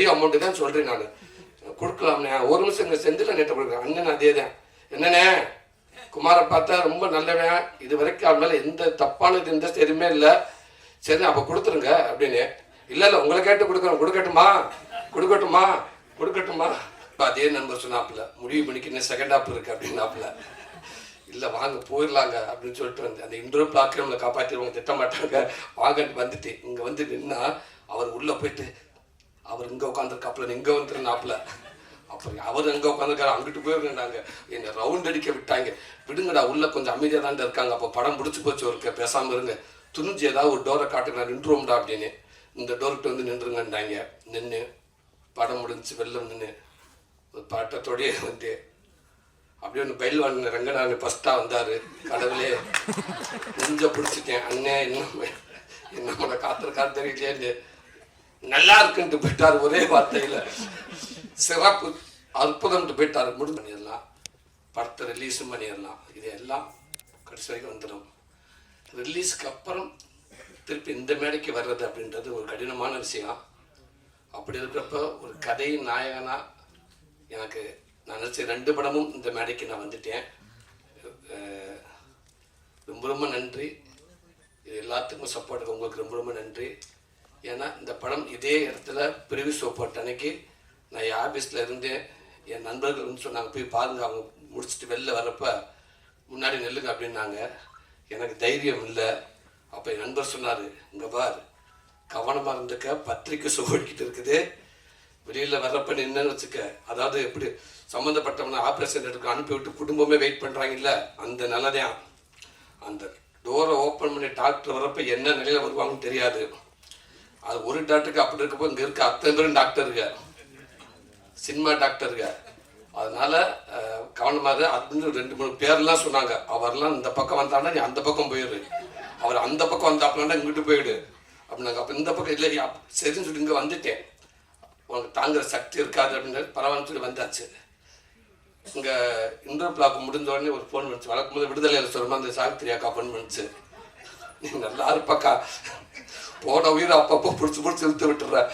பெரிய அமௌண்ட்டு தான் சொல்கிறேன் நான். கொடுக்கலாம்ண்ணே ஒரு நிமிஷம் இங்கே செந்தில் நேற்று கொடுக்குறேன். அண்ணன் அதே தான். என்னண்ணே? குமாரை பார்த்தா ரொம்ப நல்லவன். இது வரைக்கும் அவன் மேலே எந்த தப்பானது எந்த எதுவுமே இல்லை. சரி அப்போ கொடுத்துருங்க அப்படின்னு. இல்லை இல்லை உங்களை கேட்டு கொடுக்குறேன். கொடுக்கட்டுமா? கொடுக்கட்டுமா? கொடுக்கட்டுமா? இப்போ அதே நண்பர் சொன்னாப்புல முடிவு பண்ணிக்கு இன்னும் செகண்ட் ஆப் இருக்கு அப்படின்னாப்புல. இல்லை வாங்க போயிடலாங்க அப்படின்னு சொல்லிட்டு வந்து அந்த இன்டர்வியூ பிளாக்கை நம்மளை காப்பாற்றிடுவாங்க திட்ட மாட்டாங்க வாங்கன்னு வந்துட்டு இங்கே வந்து நின்னா அவர் உள்ளே போயிட்டு இங்கே உட்காந்துருக்காப்புல இங்கே வந்துருந்தாப்புல. அப்புறம் அவர் எங்கே உட்காந்துருக்காரு அங்கிட்டு போயிருந்தாங்க. என்னை ரவுண்ட் அடிக்க விட்டாங்க. விடுங்கடா உள்ளே கொஞ்சம் அமைதியாக தான் இருக்காங்க. அப்போ படம் முடிச்சு போச்சு ஒருக்க பேசாமல் இருங்க. துணிஞ்சு ஏதாவது ஒரு டோரை காட்டு நான் நின்றுவோம்டா அப்படின்னு. இந்த டோர்கிட்ட வந்து நின்றுங்கன்றாங்க நின்று படம் முடிஞ்சு வெளில நின்று ஒரு பட்டத்தோடயே வந்து அப்படியே ஒன்று பயில்வான் ரங்கநாதன் ஃபஸ்ட்டாக வந்தார். கடவுளே கொஞ்சம் பிடிச்சிட்டேன். அண்ணே இன்னும் என்ன பண்ண காத்திருக்காரு தெரியலையே. நல்லா இருக்குன்ட்டு போயிட்டார் ஒரே வார்த்தையில். சிறப்பு அற்புதம்ட்டு போயிட்டார். முடிவு பண்ணிடலாம். படத்தை ரிலீஸும் பண்ணிடலாம். இது எல்லாம் கடைசி வரைக்கும் வந்துடும். ரிலீஸ்க்கு அப்புறம் திருப்பி இந்த மேடைக்கு வர்றது அப்படின்றது ஒரு கடினமான விஷயம். அப்படி இருக்கிறப்ப ஒரு கதை நாயகனா எனக்கு நான் நினச்ச ரெண்டு படமும் இந்த மேடைக்கு நான் வந்துட்டேன். ரொம்ப ரொம்ப நன்றி. இது எல்லாத்துக்கும் சப்போர்ட்டுக்கு உங்களுக்கு ரொம்ப ரொம்ப நன்றி. ஏன்னா இந்த படம் இதே இடத்துல பிரிவு ஷோ அன்னைக்கு நான் என் ஆஃபீஸில் இருந்தே என் நண்பர்கள் வந்து சொன்னாங்க போய் பாருங்க அவங்க முடிச்சுட்டு வெளில வர்றப்ப முன்னாடி நெல்லுங்க அப்படின்னாங்க. எனக்கு தைரியம் இல்லை. அப்போ என் நண்பர் சொன்னார் இங்கே பார் கவனமாக இருந்துக்க பத்திரிக்கை ஷோ இருக்குது. வெளியில் வர்றப்ப நின்னு வச்சுக்க. அதாவது எப்படி சம்மந்தப்பட்டவனை ஆப்ரேஷன் எடுக்க அனுப்பிவிட்டு குடும்பமே வெயிட் பண்ணுறாங்கல்ல அந்த நல்லதான் அந்த டோரை ஓப்பன் பண்ணி டாக்டர் வரப்போ என்ன நிலையில் வருவாங்கன்னு தெரியாது. அது ஒரு டாக்டருக்கு அப்படி இருக்கப்போ இங்கே இருக்க அத்தனை பேரும் டாக்டருங்க சினிமா டாக்டருங்க அதனால கவனமாக கவனமா அப்படின்னு ரெண்டு மூணு பேர்லாம் சொன்னாங்க. அவர்லாம் இந்த பக்கம் வந்தாங்கன்னா நீ அந்த பக்கம் போயிடு அவர் அந்த பக்கம் வந்தாப்புலன்னா இங்கிட்டு போயிடு. அப்படின்னாங்க அப்போ இந்த பக்கம் இல்லை சரின்னு சொல்லி இங்கே வந்துட்டேன். உனக்கு தாங்குற சக்தி இருக்காது அப்படின்னு பரவாயில்ல சொல்லி வந்தாச்சு. இங்கே இன்டர் பிளாக் முடிஞ்ச உடனே ஒரு ஃபோன் வந்துச்சு. வழக்கம் போது விடுதலையில் சொல்லுமா அந்த சாவித்திரி அக்கா ஃபோன் பண்ணுச்சு நல்லா இருப்பாக்கா. போன உயிரை அப்பப்போ பிடிச்சி பிடிச்சி இழுத்து விட்டுற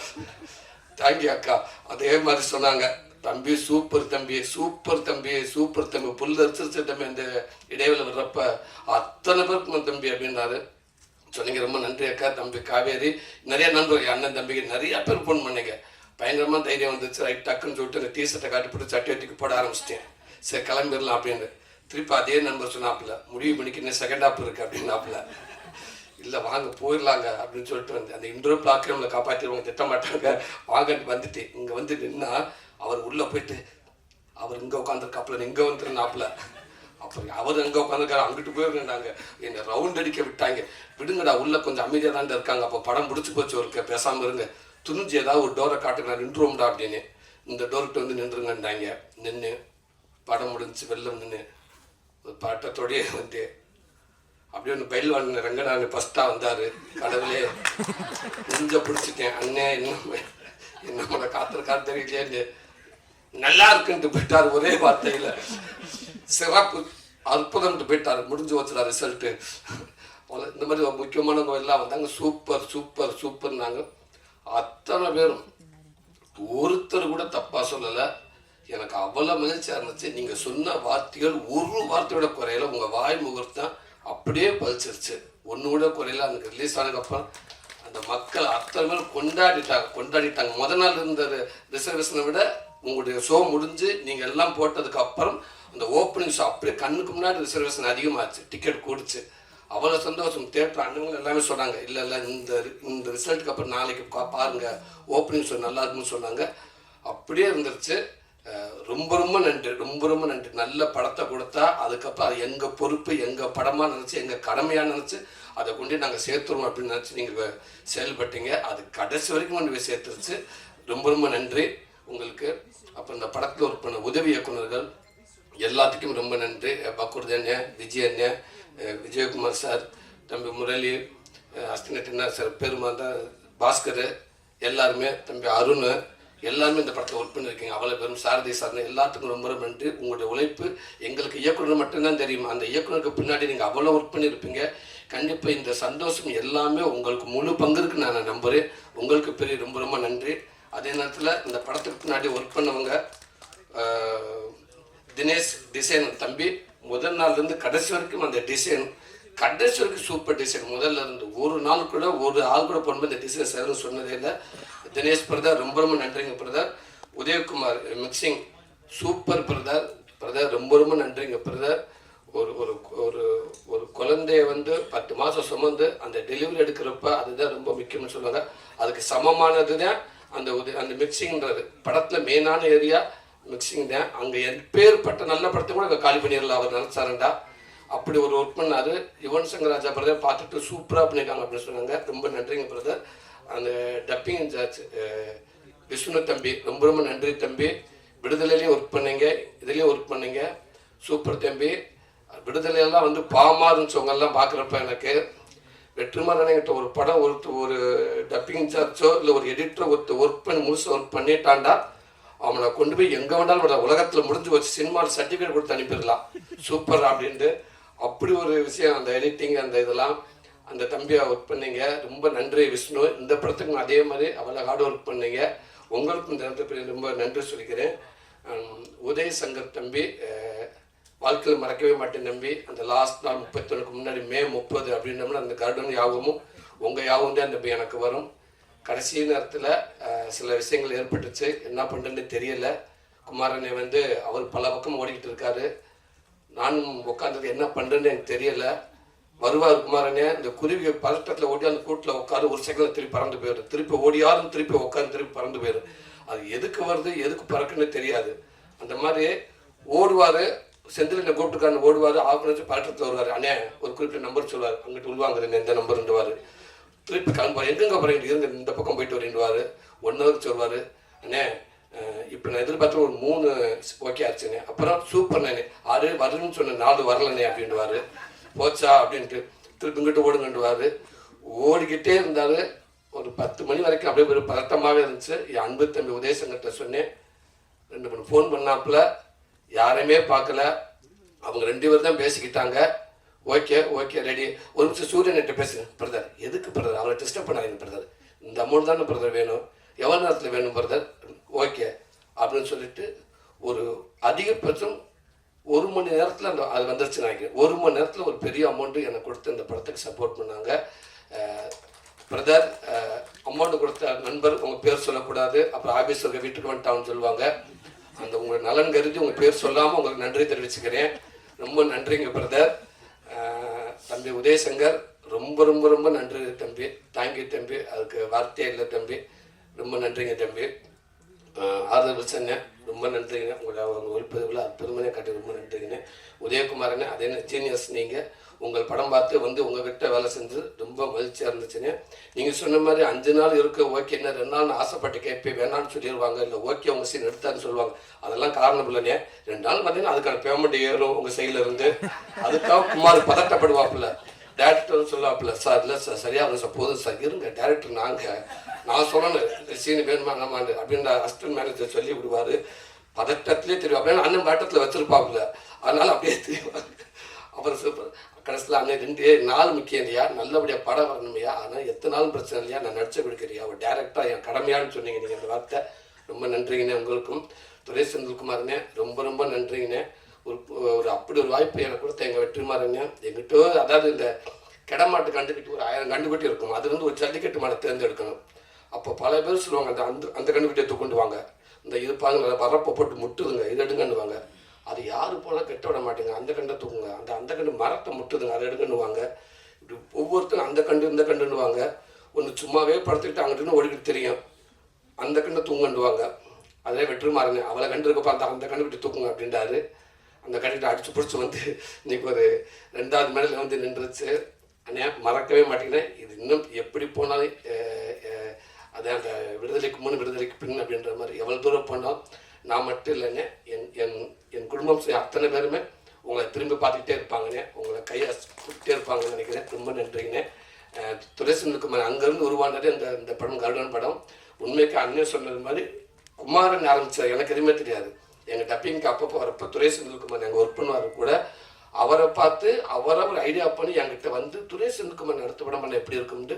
தேங்க்யூ அக்கா. அதே மாதிரி சொன்னாங்க. தம்பி சூப்பர் தம்பி சூப்பர் தம்பி சூப்பர் தம்பி. புல் அரிசிருச்ச தம்பி அந்த இடைவெளி வர்றப்ப. அத்தனை பேருக்கு தம்பி அப்படின்னாரு. சொன்னீங்க ரொம்ப நன்றி அக்கா. தம்பி காவேரி நிறைய நண்பர்கள். அண்ணன் தம்பிக்கு நிறைய பேர் ஃபோன் பண்ணீங்க. பயங்கரமாக தைரியம் வந்துச்சு. ரைட் டக்குன்னு சொல்லிட்டு இந்த டிஷர்ட்டை காட்டி போட்டு சட்டை போட ஆரம்பிச்சிட்டேன். சரி கிளம்பிடலாம் அப்படின்னு. திருப்பி அதே நண்பர் சொன்னாப்புல முடிவு பண்ணிக்கு இன்னும் செகண்ட் ஆப் இருக்கு அப்படின்னாப்புல. இல்லை வாங்க போயிடலாங்க அப்படின்னு சொல்லிட்டு வந்து அந்த இன்ட்ரோ பிளாக்கை நம்மளை காப்பாற்றிடுவாங்க திட்ட மாட்டாங்க வாங்கன்னு வந்துட்டு இங்கே வந்து நின்னா அவர் உள்ளே போயிட்டு அவர் இங்கே உட்காந்துருக்காப்புல இங்கே வந்துருந்தாப்புல. அப்புறம் அவர் எங்கே உட்காந்துருக்காரு அங்கிட்டு போயிருந்தாங்க. என்னை ரவுண்ட் அடிக்க விட்டாங்க. விடுங்கடா உள்ளே கொஞ்சம் அமைதியாக தான் இருக்காங்க. அப்போ படம் முடிச்சு போச்சு ஒரு பேசாமல் இருங்க. துணிஞ்சு ஏதாவது ஒரு டோரை காட்டுங்க நான் நின்றுவோம்டா அப்படின்னு. இந்த டோர்கிட்ட வந்து நின்றுங்கன்றாங்க நின்று படம் முடிஞ்சு வெளில நின்று ஒரு பட்டத்தோடயே வந்து அப்படியே ஒன்று பயில்வான் ரங்கநாதன் ஃபஸ்ட்டாக வந்தார். கடவுளே கொஞ்சம் பிடிச்சிட்டேன். அண்ணே இன்னும் என்ன பண்ண காத்திருக்காரு தெரியலையே. நல்லா இருக்குன்ட்டு போயிட்டார் ஒரே வார்த்தையில். சிறப்பு அற்புதம்ட்டு போயிட்டார். முடிஞ்சு வச்சுடா ரிசல்ட்டு இந்த மாதிரி ஒரு முக்கியமானவங்க வந்தாங்க. சூப்பர் சூப்பர் சூப்பர்னாங்க. அத்தனை பேரும். ஒருத்தர் கூட தப்பாக சொல்லலை. எனக்கு அவ்வளோ மகிழ்ச்சியாக இருந்துச்சு. நீங்கள் சொன்ன வார்த்தைகள் ஒரு வார்த்தையோட குறையில. உங்கள் வாய் முகூர்த்தம் அப்படியே பதிச்சிருச்சு. ஒன்று கூட குறையில அந்த ரிலீஸ் ஆனதுக்கப்புறம் அந்த மக்கள் அத்தனை பேர் கொண்டாடிட்டாங்க கொண்டாடிட்டாங்க. முத நாள் இருந்த ரிசர்வேஷனை விட உங்களுடைய ஷோ முடிஞ்சு நீங்கள் எல்லாம் போட்டதுக்கு அப்புறம் அந்த ஓப்பனிங் ஷோ அப்படியே கண்ணுக்கு முன்னாடி ரிசர்வேஷன் அதிகமாச்சு டிக்கெட் கூடிச்சு. அவ்வளோ சந்தோஷம். தேட்டர் அண்ணங்கள் எல்லாமே சொன்னாங்க இல்லை இல்லை இந்த இந்த ரிசல்ட்டுக்கு அப்புறம் நாளைக்கு பா- பாருங்க. ஓப்பனிங் ஷோ நல்லா இருக்குன்னு சொன்னாங்க. அப்படியே இருந்துருச்சு. ரொம்ப ரொம்ப நன்றி ரொம்ப ரொம்ப நன்றி. நல்ல படத்தை கொடுத்தா அதுக்கப்புறம் அது எங்கள் பொறுப்பு எங்கள் படமாக நினச்சி எங்கள் கடமையாக நினச்சி அதை கொண்டு நாங்கள் சேர்த்துருவோம் அப்படின்னு நினச்சி நீங்கள் செயல்பட்டீங்க. அது கடைசி வரைக்கும் கொண்டு போய் சேர்த்துருச்சு. ரொம்ப ரொம்ப நன்றி. உங்களுக்கு அப்புறம் இந்த படத்தில் ஒரு பண்ண உதவி இயக்குனர்கள் எல்லாத்துக்கும் ரொம்ப நன்றி. பக்குர்தி அண்ணன் விஜய் அண்ணன் விஜயகுமார் சார் தம்பி முரளி அஹ் அஸ்தினட்டினா சார் பெருமாந்தா பாஸ்கர் எல்லாருமே தம்பி அருண் எல்லாருமே இந்த படத்தில் ஒர்க் பண்ணியிருக்கீங்க அவ்வளோ பெரும் சாரதி சார்னு எல்லாத்துக்கும் ரொம்ப ரொம்ப நன்றி. உங்களுடைய உழைப்பு எங்களுக்கு இயக்குனர் மட்டும்தான் தெரியும்? அந்த இயக்குனருக்கு பின்னாடி நீங்கள் அவ்வளோ ஒர்க் பண்ணியிருப்பீங்க கண்டிப்பாக இந்த சந்தோஷம் எல்லாமே உங்களுக்கு முழு பங்கு இருக்குன்னு நான் நம்புகிறேன் உங்களுக்கு பெரிய ரொம்ப ரொம்ப நன்றி. அதே நேரத்தில் இந்த படத்துக்கு பின்னாடி ஒர்க் பண்ணவங்க தினேஷ் டிசைன் தம்பி முதல் நாள்லேருந்து கடைசி வரைக்கும் அந்த டிசைன் கடைசி வரைக்கும் சூப்பர் டிசைன். முதல்ல இருந்து ஒரு நாள் கூட ஒரு ஆள் கூட போகும்போது இந்த டிசைன் சேரும் சொன்னதே இல்லை. தினேஷ் பிரதர் ரொம்ப ரொம்ப நன்றிங்க brother. Udayakumar mixing. Super brother. Brother ரொம்ப ரொம்ப நன்றிங்க பிரதர். ஒரு ஒரு ஒரு ஒரு குழந்தைய வந்து பத்து மாதம் சுமந்து அந்த டெலிவரி எடுக்கிறப்ப அதுதான் ரொம்ப முக்கியம்னு சொல்லுவாங்க அதுக்கு சமமானது தான் அந்த உத அந்த மிக்சிங்கிறது படத்தில் மெயினான ஏரியா மிக்சிங் தான். அங்கே எப்பேற்பட்ட நல்ல படத்தை கூட அங்கே காலி பண்ணிடலாம் அவர் நினச்சாருண்டா அப்படி ஒரு ஒர்க் பண்ணாரு. யுவன் சங்கர் ராஜா பிரதர் பார்த்துட்டு சூப்பராக பண்ணியிருக்காங்க அப்படின்னு சொன்னாங்க. ரொம்ப நன்றிங்க பிரதர் அந்த டப்பிங் இன்சார்ஜ் விஷ்ணு தம்பி ரொம்ப ரொம்ப நன்றி தம்பி. விடுதலையிலையும் ஒர்க் பண்ணீங்க. இதுலேயும் ஒர்க் பண்ணீங்க. சூப்பர் தம்பி. விடுதலையெல்லாம் வந்து பாமாருன்னு சொங்கெல்லாம் பார்க்குறப்ப எனக்கு வெற்றிமாறன்கிட்ட ஒரு படம் ஒரு ஒரு டப்பிங் இன்சார்ஜோ இல்லை ஒரு எடிட்டர் ஒருத்தர் ஒர்க் பண்ணி முழுசு ஒர்க் பண்ணிட்டாண்டா அவனை கொண்டு போய் எங்கே வேணாலும் உலகத்தில் முடிஞ்சு வச்சு சினிமாவில் சர்டிஃபிகேட் கொடுத்து அனுப்பிடலாம். சூப்பர் அப்படின்ட்டு அப்படி ஒரு விஷயம் அந்த எடிட்டிங் அந்த இதெல்லாம் அந்த தம்பியை ஒர்க் பண்ணீங்க. ரொம்ப நன்றி விஷ்ணு. இந்த படத்துக்கும் அதே மாதிரி அவ்வளோ ஹார்ட் ஒர்க் பண்ணீங்க. உங்களுக்கும் இந்த நேரத்தில் ரொம்ப நன்றி சொல்லிக்கிறேன். உதய உதய் சங்கர் தம்பி வாழ்க்கையில் மறக்கவே மாட்டேன் நம்பி அந்த லாஸ்ட் நாள் முப்பத்தொன்னுக்கு முன்னாடி மே முப்பது அப்படின்னோம்னா அந்த கருடன் யாகமும் உங்கள் யாகம் தான் அந்த எனக்கு வரும். கடைசி நேரத்தில் சில விஷயங்கள் ஏற்பட்டுச்சு. என்ன பண்ணுறேன்னு தெரியல. குமாரனை வந்து அவர் பல பக்கம் ஓடிக்கிட்டு இருக்காரு. நானும் உட்காந்தது என்ன பண்ணுறேன்னு எனக்கு தெரியல. வருவார் குமாரனே இந்த குருவி பதட்டத்தில் ஓடி அந்த கூட்டில் உட்காந்து ஒரு செகண்ட்ல திருப்பி பறந்து போயிடும். திருப்பி ஓடியாரும் திருப்பி உட்காந்து திருப்பி பறந்து போயிடும். அது எதுக்கு வருது எதுக்கு பறக்குன்னு தெரியாது. அந்த மாதிரி ஓடுவார் செந்தில் கூப்பிட்டுக்காரன் ஓடுவார் ஆஃப் வச்சு பதட்டத்தில் வருவார். அண்ணே ஒரு குறிப்பிட்ட நம்பர் சொல்லுவார். அங்கிட்டு உள்வாங்குறேங்க எந்த நம்பர்ன்றவார் திருப்பி கிளம்புவார். எங்கெங்க போகிறீங்க இருங்க இந்த பக்கம் போயிட்டு வரீண்டுவார் ஒன் ஹவர் சொல்லுவார். அண்ணே இப்போ நான் எதிர்பார்த்த ஒரு மூணு ஓகே ஆச்சுண்ணே அப்புறம் சூப்பர் நானே. ஆறு வரணும்னு சொன்ன நாலு வரலனே அப்படின்ட்டுவாரு போச்சா அப்படின்ட்டு திருப்பி ஓடுங்கன்றுவார் ஓடிக்கிட்டே இருந்தார். ஒரு பத்து மணி வரைக்கும் அப்படியே ஒரு பதட்டமாகவே இருந்துச்சு. என் அன்பு தம்பி உதயசங்கர்கிட்ட சொன்னேன். ரெண்டு மூணு ஃபோன் பண்ணாப்புல. யாரையுமே பார்க்கல. அவங்க ரெண்டு பேர் தான் பேசிக்கிட்டாங்க. ஓகே ஓகே ரெடி ஒரு நிமிஷம் சூரியன்கிட்ட பேசுங்க பிரதர் எதுக்கு பிரதர் அவரை டிஸ்டர்ப் பண்ணாதீங்க பிரதர் இந்த அமௌண்ட் தானே பிரதர் வேணும். எவ்வளோ நேரத்தில் வேணும் பிரதர் அப்படின்னு சொல்லிட்டு ஒரு அதிகபட்சம் ஒரு மணி நேரத்தில் அந்த அது வந்துருச்சு நினைக்கிறேன். ஒரு மணி நேரத்தில் ஒரு பெரிய அமௌண்ட்டு எனக்கு கொடுத்து இந்த படத்துக்கு சப்போர்ட் பண்ணாங்க. பிரதர் அமௌண்ட் கொடுத்த நண்பர் உங்கள் பேர் சொல்லக்கூடாது. அப்புறம் ஆஃபீஸ் உங்கள் வீட்டுக்கு வந்துட்டான்னு சொல்லுவாங்க. அந்த உங்கள் நலன் கருதி உங்கள் பேர் சொல்லாமல் உங்களுக்கு நன்றி தெரிவிச்சுக்கிறேன். ரொம்ப நன்றிங்க பிரதர் தம்பி உதயசங்கர் ரொம்ப ரொம்ப ரொம்ப நன்றி தம்பி. தேங்க்யூ தம்பி. அதுக்கு வார்த்தையே இல்லை தம்பி. ரொம்ப நன்றிங்க தம்பி. ஆறுதல் சொன்னேன் ரொம்ப நன்றிங்க. உங்களை அவங்க ஒளிப்பதிவில் அற்புதமான காட்டி ரொம்ப நன்றிங்கண்ணே உதயகுமாரனே அதே ஜீனியஸ் நீங்கள் உங்கள் படம் பார்த்து வந்து உங்ககிட்ட வேலை செஞ்சு ரொம்ப மகிழ்ச்சியாக இருந்துச்சுங்க. நீங்கள் சொன்ன மாதிரி அஞ்சு நாள் இருக்க என்ன ரெண்டு நாள் ஆசைப்பட்டு கேட்பேன். வேணான்னு சொல்லிடுவாங்க இல்லை ஓகே உங்கள் சீன் எடுத்தாருன்னு சொல்லுவாங்க. அதெல்லாம் காரணம் இல்லைண்ணே ரெண்டு நாள் பார்த்தீங்கன்னா அதுக்கான பேமெண்ட் ஏறும் உங்கள் சைடில் இருந்து. அதுக்காக குமார் பதட்டப்படுவாப்பில்ல டேரக்டர் சொல்லாப்புல சார் இல்லை சார் சரியாக இருக்கும் சார் போதும் சார் இருங்க டேரக்டர் நாங்கள் நான் சொல்லணும் சீன் வேணுமா நம்மாண்டு அப்படின்ற அசிஸ்டன்ட் மேனேஜர் சொல்லி விடுவார். பதட்டத்திலே தெரியும். அப்படின்னு அண்ணன் பட்டத்தில் வச்சிருப்பாப்புல அதனால அப்படியே தெரியுவாங்க அப்புறம் சூப்பர் கடைசியில் அண்ணன் ரெண்டு நாள் முக்கியம் இல்லையா? நல்லபடியாக படம் வரணுமையா? ஆனால் எத்தனை நாள் பிரச்சனை இல்லையா? நான் நடிச்ச கொடுக்குறியா? ஒரு டேரக்டாக என் கடமையான்னு சொன்னீங்க நீங்கள் அந்த வார்த்தை. ரொம்ப நன்றிங்கண்ணே உங்களுக்கும். துரை செந்தில்குமார்ண்ணே ரொம்ப ரொம்ப நன்றிங்கண்ணே. ஒரு ஒரு அப்படி ஒரு வாய்ப்பு எனக்கு கொடுத்த எங்கள் வெற்றிமாறன் எங்கிட்ட அதாவது இந்த கிடமாட்டு கண்டுக்கிட்டு ஒரு ஆயிரம் கண்டுக்குட்டி இருக்கும். அது வந்து ஒரு ஜல்லிக்கட்டு மாடை தேர்ந்தெடுக்கணும். அப்போ பல பேர் சொல்லுவாங்க அந்த அந்த அந்த கண்டுக்குட்டியை தூக்கொண்டு வாங்க. இந்த இது பாருங்க வரப்போ போட்டு முட்டுதுங்க இது எடுங்கன்னுவாங்க. அது யாரு போல கெட்ட விட மாட்டேங்க. அந்த கண்டை தூக்குங்க. அந்த அந்த கண்டு மரத்தை முட்டுதுங்க அதை எடுங்கன்னுவாங்க. இப்படி ஒவ்வொருத்தரும் அந்த கண்டு இந்த கண்டுன்னுவாங்க. ஒன்று சும்மாவே படுத்துக்கிட்டு அங்கிட்டு ஓடிக்கிட்டு தெரியும். அந்த கண்ணை தூங்கண்டுவாங்க அதே வெற்றுமாறுங்க அவளை கண்டு இருக்கப்ப அந்த அந்த கண்ணு விட்டு தூக்குங்க அப்படின்றாரு. அந்த கட்டிட்டு அடிச்சு பிடிச்சி வந்து இன்னைக்கு ஒரு ரெண்டாவது மேடையில் வந்து நின்றுச்சு. அண்ணே மறக்கவே மாட்டேங்கிறேன். இது இன்னும் எப்படி போனாலும் அதே அந்த விடுதலைக்கு முன் விடுதலைக்கு பின் அப்படின்ற மாதிரி எவ்வளோ தூரம் போனோம் நான் மட்டும் இல்லைண்ணே என் என் என் குடும்பம் செய்ய அத்தனை பேருமே உங்களை திரும்பி பார்த்துக்கிட்டே இருப்பாங்கண்ணே. உங்களை கையை கூப்பிட்டே இருப்பாங்கன்னு நினைக்கிறேன். ரொம்ப நன்றிங்கண்ணே. அஹ், குமார் அங்கேருந்து உருவானது இந்த இந்த படம் கருடன் படம். உண்மைக்கு அண்ணன் சொன்னது மாதிரி குமாரன் ஆரம்பித்தார் எனக்கு எதுவுமே தெரியாது. எங்கள் டப்பிங்க்கு அப்பப்போ வரப்போ துரை செந்தில்குமார் எங்கள் ஒர்க் பண்ணுவார் கூட அவரை பார்த்து அவரை ஒரு ஐடியா பண்ணி என்கிட்ட வந்து துரை செந்தில்குமார் நடத்த படம் பண்ண எப்படி இருக்கும்ட்டு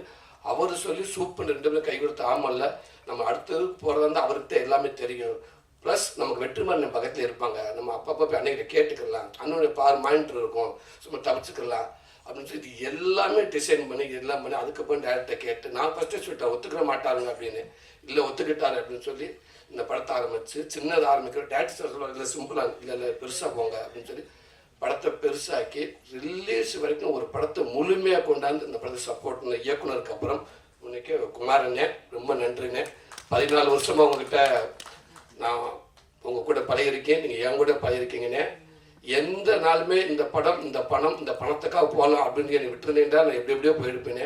அவர் சொல்லி சூப்பர் ரெண்டு பேரும் கை கொடுத்து ஆமல்ல நம்ம அடுத்தது போகிறதா இருந்தால் அவருக்கு தான் எல்லாமே தெரியும். ப்ளஸ் நமக்கு வெற்றிமாறன் பக்கத்தில் இருப்பாங்க. நம்ம அப்பப்போ போய் அன்னைக்கிட்ட கேட்டுக்கலாம். அண்ணனுடைய பார் மானிட்டர் இருக்கும். சும்மா தவிச்சுக்கலாம். அப்படின்னு சொல்லி இது எல்லாமே டிசைன் பண்ணி எல்லாம் பண்ணி அதுக்கப்புறம் டேரக்டர் கேட்டு நான் ஃபஸ்ட்டு சொல்லிட்டேன் ஒத்துக்கிற மாட்டாருங்க அப்படின்னு. இல்லை ஒத்துக்கிட்டாரு அப்படின்னு சொல்லி இந்த படத்தை ஆரம்பிச்சு சின்னதாக ஆரம்பிக்கிற டேரக்டர் சொல்லுவாங்க இல்லை சிம்பிளாக இல்லை இல்லை பெருசாக போங்க அப்படின்னு சொல்லி படத்தை பெருசாக்கி ரிலீஸ் வரைக்கும் ஒரு படத்தை முழுமையாக கொண்டாந்து இந்த படத்தை சப்போர்ட் பண்ண இயக்குனருக்கு அப்புறம் இன்னைக்கு குமாரண்ணே ரொம்ப நன்றிண்ணே பதினாலு வருஷமாக உங்ககிட்ட நான் உங்கள் கூட பழகிருக்கேன் நீங்கள் என் கூட பழகிருக்கீங்கண்ணே எந்த நாளுமே இந்த படம் இந்த பணம் இந்த பணத்துக்காக போகலாம் அப்படின்னு என்னை விட்டுருந்தேன்டா நான் எப்படி எப்படியோ போயிருப்பேனே.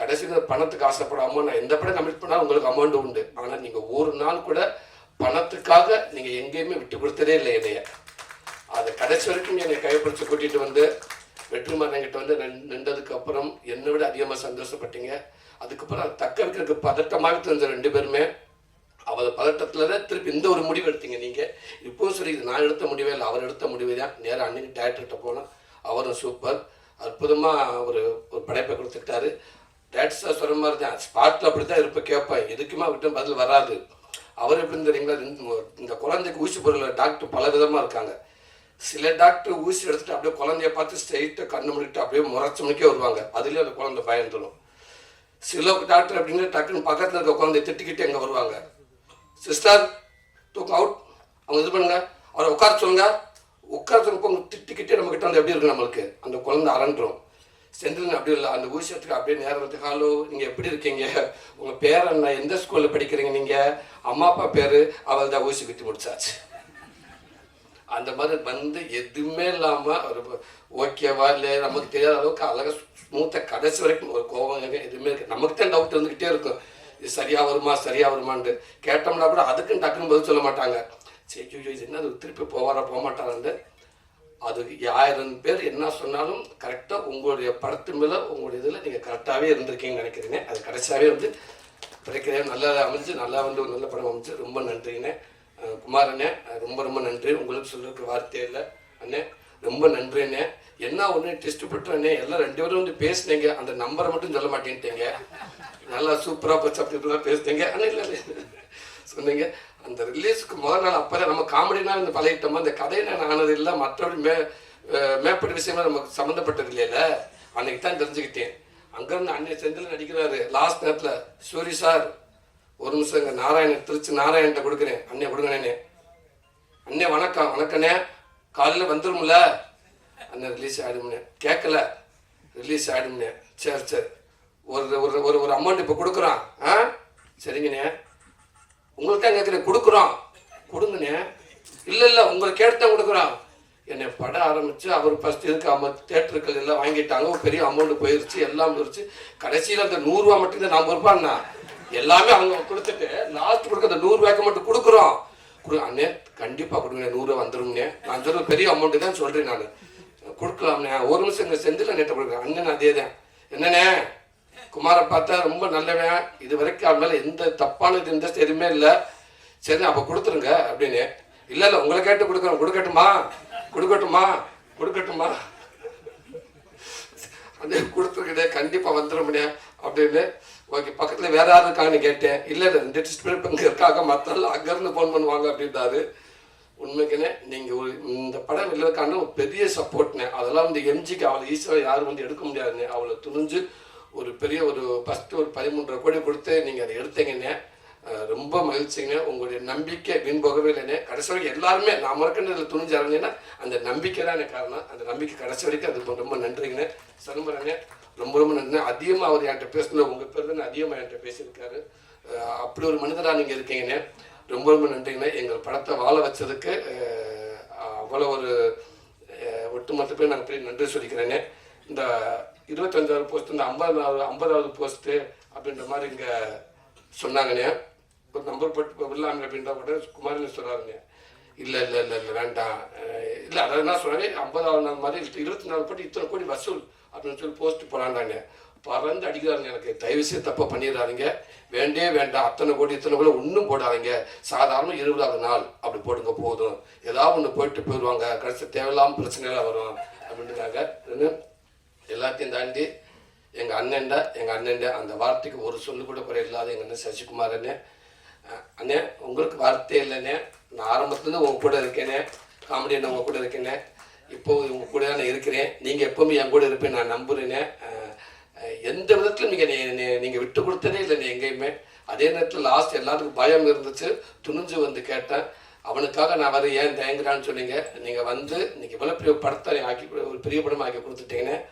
கடைசியில் பணத்துக்கு ஆசைப்படாம நான் எந்த படம் கமிட் பண்ணாலும் உங்களுக்கு அமௌண்ட் உண்டு. ஆனால் நீங்கள் ஒரு நாள் கூட பணத்துக்காக நீங்கள் எங்கேயுமே விட்டு கொடுத்ததே இல்லை என்னைய. அது கடைசி வரைக்கும் என்னை கைப்பிடிச்சு கூட்டிட்டு வந்து வெற்றிமாறன் கிட்ட வந்து நின்றதுக்கு அப்புறம் என்னை விட அதிகமாக சந்தோஷப்பட்டீங்க. அதுக்கப்புறம் அது தக்க வைக்கிறதுக்கு பதட்டமாக தெரிஞ்ச ரெண்டு பேருமே அவர் பதட்டத்தில் தான் திருப்பி இந்த ஒரு முடிவு எடுத்தீங்க நீங்கள் இப்போவும் சரி இது நான் எடுத்த முடிவே இல்லை அவர் எடுத்த முடிவு தான். நேராக அன்னைக்கு டேரக்டர்கிட்ட போனோம். அவரும் சூப்பர் அற்புதமாக ஒரு ஒரு படைப்பை கொடுத்துட்டாரு டேரக்டர் சொல்கிற மாதிரி தான். ஸ்பாட்டில் அப்படி தான் இருப்ப கேட்பேன். எதுக்குமே அவர்கிட்ட பதில் வராது. அவர் எப்படி தெரியுங்களா? இந்த- குழந்தைக்கு ஊசி போடுற டாக்டர் பல விதமாக இருக்காங்க. சில டாக்டர் ஊசி எடுத்துட்டு அப்படியே குழந்தைய பார்த்து ஸ்ட்ரைட்டாக கண்ணு முடிட்டு அப்படியே முறைச்ச மணிக்கே வருவாங்க. அதுலேயே அந்த குழந்தை பயந்துடும் சில டாக்டர் அப்படின்னு டக்குன்னு பக்கத்தில் இருக்க குழந்தைய திட்டிக்கிட்டு எங்கே வருவாங்க. சிஸ்டர் தூக்கம் அவுட் அவங்க இது பண்ணுங்க. அவரை உட்கார சொல்லுங்க. உட்கார சொல்லுங்க திட்டிக்கிட்டே நம்மக்கிட்ட வந்து எப்படி இருக்கு நம்மளுக்கு? அந்த குழந்தை அரண்டுரும் செந்திலன் அப்படி இல்லை அந்த ஊசியத்துக்கு அப்படியே நேரத்துக்கு ஹலோ நீங்கள் எப்படி இருக்கீங்க? உங்கள் பேர் என்ன? எந்த ஸ்கூலில் படிக்கிறீங்க நீங்கள் அம்மா அப்பா பேர் அவள் தான் ஊசி குத்தி முடிச்சாச்சு. அந்த மாதிரி வந்து எதுவுமே இல்லாமல் ஒரு ஓகேவா இல்லை நமக்கு தெரியாத அளவுக்கு அழகாக ஸ்மூத்தாக கடைசி வரைக்கும் ஒரு கோவம் எதுவுமே இருக்குது நமக்கு தான் டவுட் இருந்துக்கிட்டே இருக்கும். இது சரியாக வருமா? சரியாக வருமான்ட்டு. கேட்டோம்னா கூட அதுக்குன்னு டக்குன்னு பதில் சொல்ல மாட்டாங்க. சரி இது என்ன திருப்பி போவாரா? போக மாட்டாரான்னு அது ஆயிரம் பேர் என்ன சொன்னாலும் கரெக்டாக உங்களுடைய படத்து மேலே உங்களுடைய இதில் நீங்கள் கரெக்டாகவே இருந்திருக்கீங்கன்னு நினைக்கிறீங்க. அது கடைசியாகவே வந்து கிடைக்கிறேன் நல்லா அமைஞ்சு நல்லா வந்து ஒரு நல்ல படம் அமைஞ்சு ரொம்ப நன்றிங்கண்ணே குமாரண்ணே குமார் அண்ணே ரொம்ப ரொம்ப நன்றி. உங்களுக்கு சொல்றதுக்கு வார்த்தையே இல்லை. அண்ணே ரொம்ப நன்றி அண்ணே என்ன ஒன்று டெஸ்ட் அண்ணே எல்லாம் ரெண்டு பேரும் வந்து பேசினீங்க. அந்த நம்பரை மட்டும் சொல்ல மாட்டேன்ட்டீங்க. நல்லா சூப்பராக போச்சு அப்படி இப்படிலாம் பேசுனீங்க. ஆனால் இல்லை. சொன்னீங்க. அந்த ரிலீஸுக்கு முதல் நாள் அப்போ நம்ம காமெடினா இந்த பழகிட்டோமோ? அந்த கதை நான் ஆனது இல்லை மற்றபடி மே அஹ் மேற்பட்ட விஷயமா நமக்கு சம்மந்தப்பட்டது இல்லையில? அன்னைக்கு தான் தெரிஞ்சுக்கிட்டேன். அங்கேருந்து அன்னைய செந்தில் நடிக்கிறாரு. லாஸ்ட் நேரத்தில் சூரி சார் ஒரு நிமிஷம் இங்கே நாராயணன் திருச்சி நாராயண்கிட்ட கொடுக்குறேன். அண்ணே கொடுங்கண்ணே அண்ணே. வணக்கம். வணக்கண்ணே காலையில் வந்துடும்ல அண்ணன் ரிலீஸ் ஆகிடும்னே கேட்கல. ரிலீஸ் ஆகிடும்னே சரி சரி. ஒரு ஒரு ஒரு ஒரு அமௌண்ட் இப்போ கொடுக்குறான். ஆ? சரிங்கண்ணே உங்களுக்கு தான் கேட்குறேன் கொடுக்குறோம். கொடுங்கண்ணே. இல்லை இல்லை உங்களுக்கு கேட்டு தான் கொடுக்குறோம். என்னை படம் ஆரம்பித்து அவர் ஃபஸ்ட் இதுக்கு அம்ம தேட்டருக்கள் எல்லாம் வாங்கிட்டாங்க. ஒரு பெரிய அமௌண்ட் போயிருச்சு எல்லாம் போயிருச்சு. கடைசியில் அந்த நூறுரூவா மட்டும் தான் நாற்பது ரூபாண்ணா எல்லாமே அவங்க கொடுத்துட்டு லாஸ்ட் கொடுக்க அந்த நூறுரூவாய்க்கு மட்டும் கொடுக்குறோம். கொடு அண்ணே கண்டிப்பாக கொடுங்க நூறுரூவா வந்துரும்ண்ணே நான் சொல்ற பெரிய அமௌண்ட்டு தான் சொல்கிறேன் நான். கொடுக்கலாம்ண்ணே. ஒரு நிமிஷம் இங்கே செந்தில் நேற்று கொடுக்குறேன். அண்ணன் அதே தான் என்னண்ணே? குமாரை பார்த்தா ரொம்ப நல்லவன். இது வரைக்கும் அவன் மேலே எந்த தப்பான இது இந்த எதுவுமே இல்லை. சரி அப்போ கொடுத்துருங்க அப்படின்னு. இல்லை இல்லை உங்களை கேட்டு கொடுக்குறோம் கொடுக்கட்டுமா? கொடுக்கட்டுமா? கொடுக்கட்டுமா? அதே கொடுத்துருக்கே கண்டிப்பாக வந்துடும்னே அப்படின்னு. ஓகே பக்கத்தில் வேற யாரும் இருக்காங்கன்னு கேட்டேன். இல்லை இல்லை ரெண்டு டிஸ்பிளே இங்கே இருக்காங்க. அங்கேருந்து ஃபோன் பண்ணுவாங்க அப்படின்றாரு. உண்மைக்குனே நீங்கள் ஒரு இந்த படம் வெளிவதற்கான ஒரு பெரிய சப்போர்ட்னே அதெல்லாம் வந்து எம்ஜிக்கு அவளை ஈஸியாக யாரும் வந்து எடுக்க முடியாதுன்னு. அவளை துணிஞ்சு ஒரு பெரிய ஒரு ஃபஸ்ட்டு ஒரு பதிமூன்றரை கோடி கொடுத்து நீங்கள் அதை எடுத்தீங்கண்ணே ரொம்ப மகிழ்ச்சிங்க. உங்களுடைய நம்பிக்கை வீண் போகவே இல்லைண்ணே கடைசி வரைக்கும் எல்லாருமே நான் மறக்கின்றதில் துணிஞ்சு இறங்கினேன்னா அந்த நம்பிக்கை தான் எனக்கு காரணம். அந்த நம்பிக்கை கடைசி வரைக்கும் அது ரொம்ப நன்றிங்கண்ணே சண்முகண்ணே ரொம்ப ரொம்ப நன்றி. அதிகமாக அவர் என்கிட்ட பேசின உங்கள் பேர் தான் அதிகமாக என்கிட்ட பேசியிருக்காரு. அப்படி ஒரு மனிதராக நீங்கள் இருக்கீங்கண்ணே ரொம்ப ரொம்ப நன்றிங்கண்ணே எங்கள் படத்தை வாழ வச்சதுக்கு அவ்வளோ ஒரு ஒட்டுமொத்த பேர் நாங்கள் பெரிய நன்றி சொல்லிக்கிறேன்னே. இந்த இருபத்தஞ்சாவது போஸ்ட் இந்த ஐம்பதாவது ஐம்பதாவது போஸ்ட்டு அப்படின்ற மாதிரி இங்கே சொன்னாங்கண்ணே. ஒரு நம்பர் போட்டு விடலாங்க அப்படின்ற கூட குமாரின்னு சொல்கிறாருங்க இல்லை இல்லை இல்லை இல்லை வேண்டாம். இல்லை அதாவது என்ன சொன்னாலே ஐம்பதாவது நாள் மாதிரி இருபத்தி நாலு போட்டு இத்தனை கோடி வசூல் அப்படின்னு சொல்லி போஸ்ட் போடாண்டாங்க. பறந்து அடிக்கிறாருங்க எனக்கு. தயவு செய்து தப்பாக பண்ணிடுறாருங்க வேண்டே வேண்டாம். அத்தனை கோடி இத்தனை கோடி ஒன்றும் போடாதீங்க. சாதாரண இருபதாவது நாள். அப்படி போடுங்க போதும். ஏதாவது ஒன்று போயிட்டு போயிடுவாங்க. கடைசி தேவையில்லாமல் பிரச்சனைலாம் வரும். அப்படின்றாங்க எல்லாத்தையும் தாண்டி எங்கள் அண்ணன்டா எங்கள் அண்ணன்ட அந்த வார்த்தைக்கு ஒரு சொல்லு கூட குறை இல்லாத எங்கள் அண்ணன் சசிகுமார் அண்ணே உங்களுக்கு வார்த்தையே இல்லைண்ணே. நான் ஆரம்பத்துலேருந்து உங்க கூட இருக்கேனே. காமெடி அண்ணன் உங்க கூட இருக்கேனே. இப்போ உங்கள் கூட நான் இருக்கிறேன். நீங்கள் எப்போவுமே என் கூட இருப்பேன் நான் நம்புறேனே. எந்த விதத்தில் நீங்கள் நீங்கள் விட்டு கொடுத்ததே இல்லைண்ணே எங்கேயுமே. அதே நேரத்தில் லாஸ்ட் எல்லாத்துக்கும் பயம் இருந்துச்சு. துணிஞ்சு வந்து கேட்டேன். அவனுக்காக நான் வர ஏன் தயங்குறான்னு சொன்னீங்க. நீங்கள் வந்து நீங்கள் இவ்வளோ பெரிய படத்தை ஆக்கி கொடு- ஒரு பெரிய படமாக ஆக்கி கொடுத்துட்டீங்கன்னு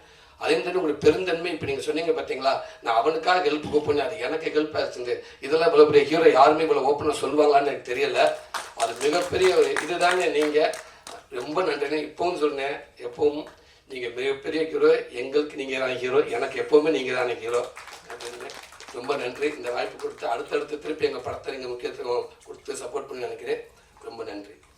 அதே மாதிரி உங்களுக்கு பெருந்தன்மை. இப்போ நீங்கள் சொன்னீங்க பார்த்தீங்களா நான் அவனுக்காக ஹெல்ப் கூப்பிட்டு அது எனக்கு ஹெல்ப் ஆச்சுங்க இதெல்லாம் இவ்வளோ பெரிய ஹீரோ யாருமே இவ்வளோ ஓப்பனாக சொல்லுவாங்களான்னு எனக்கு தெரியல. அது மிகப்பெரிய ஒரு இதுதாங்க நீங்கள் ரொம்ப நன்றினே இப்பவும் சொன்னேன் எப்பவும் நீங்கள் மிகப்பெரிய ஹீரோ எங்களுக்கு நீங்கள் தான் ஹீரோ எனக்கு எப்போவுமே நீங்கள் தானே ஹீரோ அப்படின்னு ரொம்ப நன்றி. இந்த வாய்ப்பு கொடுத்து அடுத்தடுத்து திருப்பி எங்கள் படத்தை நீங்கள் முக்கியத்துவம் கொடுத்து சப்போர்ட் பண்ணி நினைக்கிறேன். ரொம்ப நன்றி.